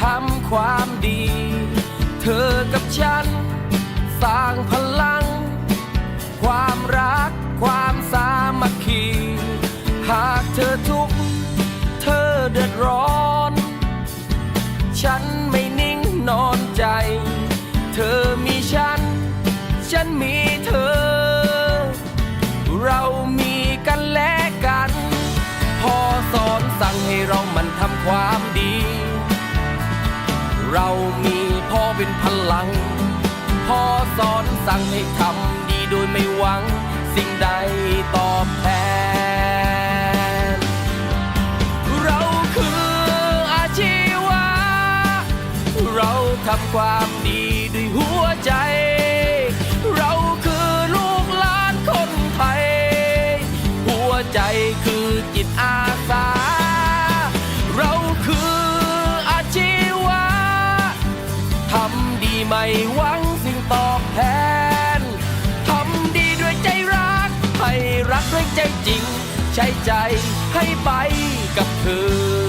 ทำความดี เธอกับฉัน สร้างพลัง เรามีพ่อเป็นพลัง พ่อสอนสั่งให้ทำดีโดยไม่หวัง สิ่งใดตอบแทน เราคืออาชีวะ เราทำความดีด้วยหัวใจ เราคือลูกหลานคนไทย หัวใจคือ ไม่หวังสิ่งตอบแทน ทำดีด้วยใจรัก ให้รักด้วยใจจริง ใช้ใจให้ไปกับเธอ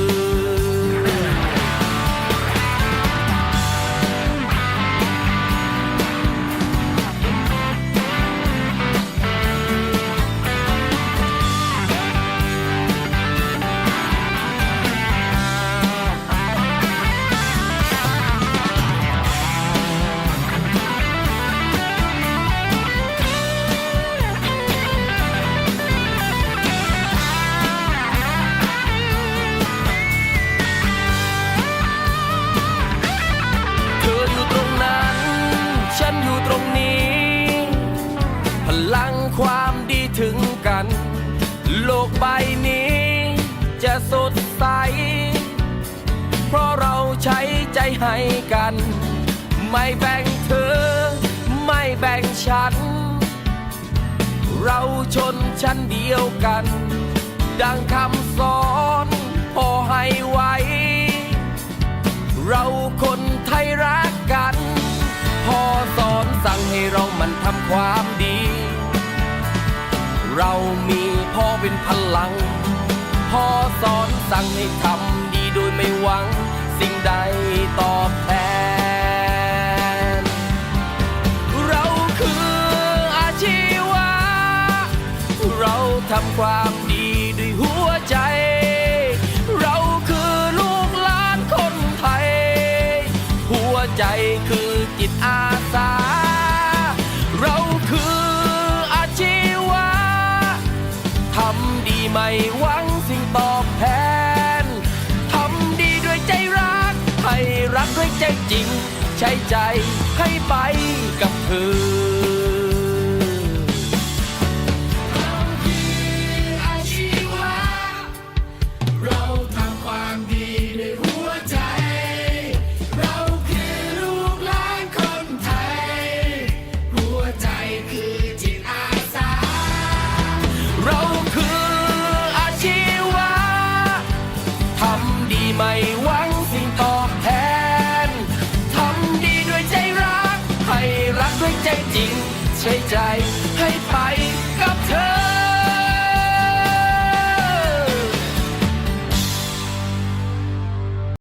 นี้ จะสดใส เพราะเราใช้ใจให้กัน ไม่แบ่งเธอ ไม่แบ่งฉัน เราชนชั้นเดียวกัน ดังคำสอนพอให้ไว้ เราคนไทยรักกันพอสอนสั่งให้เรามันทำความดี เรามีพ่อเป็นพลัง พ่อสอนสั่งให้ทำดีโดยไม่หวัง สิ่งใดตอบแทน เราคืออาชีวะ เราทำความดีด้วยหัวใจ เราคือลูกหลานคนไทย หัวใจคือจิตอาสาเรา รักด้วยใจจริง ใช้ใจให้ไปกับเธอำดีด้ว